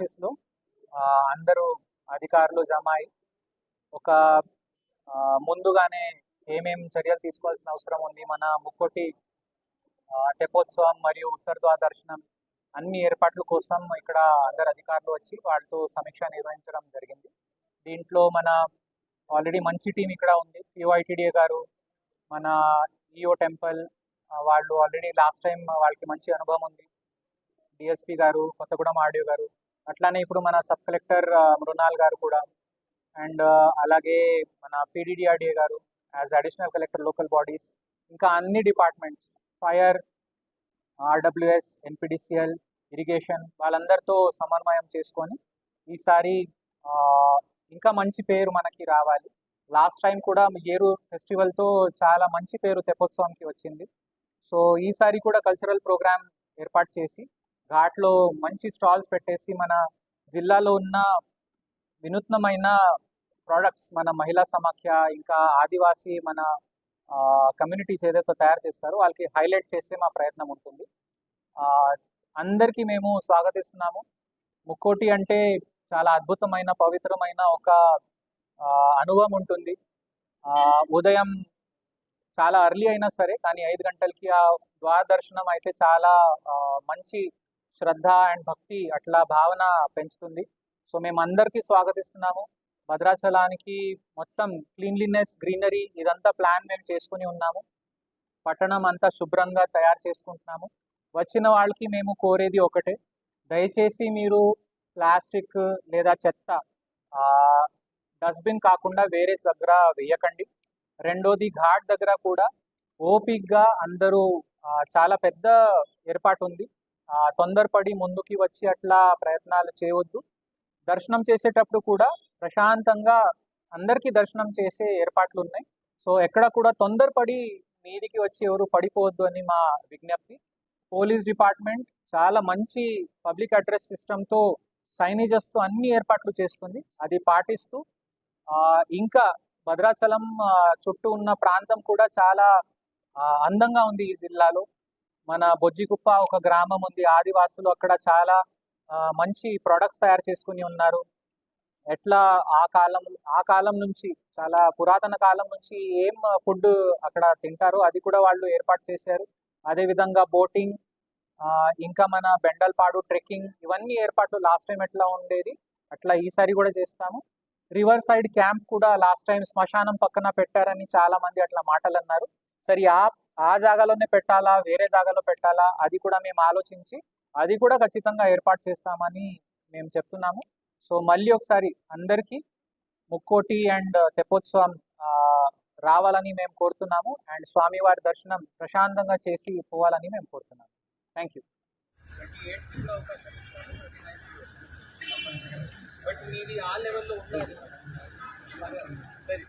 ఆఫీస్లో ఆ, అందరూ అధికారులు జమ అయి ఒక ముందుగానే ఏమేం చర్యలు తీసుకోవాల్సిన అవసరం ఉంది మన ముక్కోటి ఆ, మరియు ఉత్తర దర్శనం అన్ని ఏర్పాట్ల కోసం ఇక్కడ అందరు అధికారులు వచ్చి వాళ్ళతో సమీక్ష నిర్వహించడం జరిగింది. దీంట్లో మన ఆల్రెడీ మంచి టీం ఇక్కడ ఉంది. పిఓఐటీడీఏ గారు మన ఈఓ టెంపుల్ వాళ్ళు ఆల్రెడీ లాస్ట్ టైం వాళ్ళకి మంచి అనుభవం ఉంది. డిఎస్పి గారు కొత్తగూడెం ఆడియో గారు అట్లానే ఇప్పుడు మన సబ్ కలెక్టర్ మృణాల్ గారు కూడా అండ్ అలాగే మన పీడీడీఆర్డీఏ గారు as additional collector local bodies ఇంకా అన్ని departments fire RWS NPDCL irrigation వాళ్ళందరితో సమన్వయం చేసుకొని ఈసారి ఇంకా మంచి పేరు మనకి రావాలి. లాస్ట్ టైం కూడా ఏరు ఫెస్టివల్తో చాలా మంచి పేరు తెప్పోత్సవంకి వచ్చింది. సో ఈసారి కూడా కల్చరల్ ప్రోగ్రామ్ ఏర్పాటు చేసి ఘాట్లో మంచి స్టాల్స్ పెట్టేసి మన జిల్లాలో ఉన్న వినూత్నమైన ప్రోడక్ట్స్ మన మహిళా సమాఖ్య ఇంకా ఆదివాసీ మన కమ్యూనిటీస్ ఏదైతే తయారు చేస్తారో వాళ్ళకి హైలైట్ చేసే మా ప్రయత్నం ఉంటుంది. అందరికీ మేము స్వాగతిస్తున్నాము. ముక్కోటి అంటే చాలా అద్భుతమైన పవిత్రమైన ఒక అనుభవం ఉంటుంది. ఉదయం చాలా అర్లీ అయినా సరే కానీ ఐదు గంటలకి ఆ ద్వార దర్శనం అయితే చాలా మంచి శ్రద్ధ అండ్ భక్తి అట్లా భావన పెంచుతుంది. సో మేము అందరికీ స్వాగతిస్తున్నాము. భద్రాచలానికి మొత్తం క్లీన్లీనెస్ గ్రీనరీ ఇదంతా ప్లాన్ మేము చేసుకుని ఉన్నాము. పట్టణం అంతా శుభ్రంగా తయారు చేసుకుంటున్నాము. వచ్చిన వాళ్ళకి మేము కోరేది ఒకటే దయచేసి మీరు ప్లాస్టిక్ లేదా చెత్త డస్ట్బిన్ కాకుండా వేరే దగ్గర వేయకండి. రెండోది ఘాట్ దగ్గర కూడా ఓపిక్గా అందరూ చాలా పెద్ద ఏర్పాటు ఉంది. తొందరపడి ముందుకి వచ్చి అట్లా ప్రయత్నాలు చేయవద్దు దర్శనం చేసేటప్పుడు కూడా ప్రశాంతంగా అందరికీ దర్శనం చేసే ఏర్పాట్లు ఉన్నాయి సో ఎక్కడ కూడా తొందరపడి మీదికి వచ్చి ఎవరు పడిపోవద్దు అని మా విజ్ఞప్తి. పోలీస్ డిపార్ట్మెంట్ చాలా మంచి పబ్లిక్ అడ్రస్ సిస్టంతో సైనేజెస్తో అన్ని ఏర్పాట్లు చేస్తుంది. అది పాటిస్తూ ఇంకా భద్రాచలం చుట్టూ ఉన్న ప్రాంతం కూడా చాలా అందంగా ఉంది ఈ జిల్లాలో. మన బొజ్జిగుప్ప ఒక గ్రామం ఉంది. ఆదివాసులు అక్కడ చాలా మంచి ప్రొడక్ట్స్ తయారు చేసుకుని ఉన్నారు. ఎట్లా ఆ కాలం ఆ కాలం నుంచి చాలా పురాతన కాలం నుంచి ఏం ఫుడ్ అక్కడ తింటారో? అది కూడా వాళ్ళు ఏర్పాటు చేశారు. అదే విధంగా బోటింగ్ ఇంకా మన బెండల్పాడు ట్రెక్కింగ్ ఇవన్నీ ఏర్పాట్లు లాస్ట్ టైం ఎట్లా ఉండేది? అట్లా ఈసారి కూడా చేస్తాము. రివర్ సైడ్ క్యాంప్ కూడా లాస్ట్ టైం శ్మశానం పక్కన పెట్టారని చాలా మంది అట్లా మాటలు అన్నారు. సరే ఆ ఆ జాగాలోనే పెట్టాలా? వేరే జాగాలో పెట్టాలా? అది కూడా మేము ఆలోచించి అది కూడా ఖచ్చితంగా ఏర్పాటు చేస్తామని మేము చెప్తున్నాము. సో మళ్ళీ ఒకసారి అందరికీ ముక్కోటి అండ్ తెప్పోత్సవం రావాలని మేము కోరుతున్నాము. అండ్ స్వామివారి దర్శనం ప్రశాంతంగా చేసి పోవాలని మేము కోరుతున్నాము. Thank you. బట్ మీది ఆ లెవెల్లో ఉండాలి. సరే.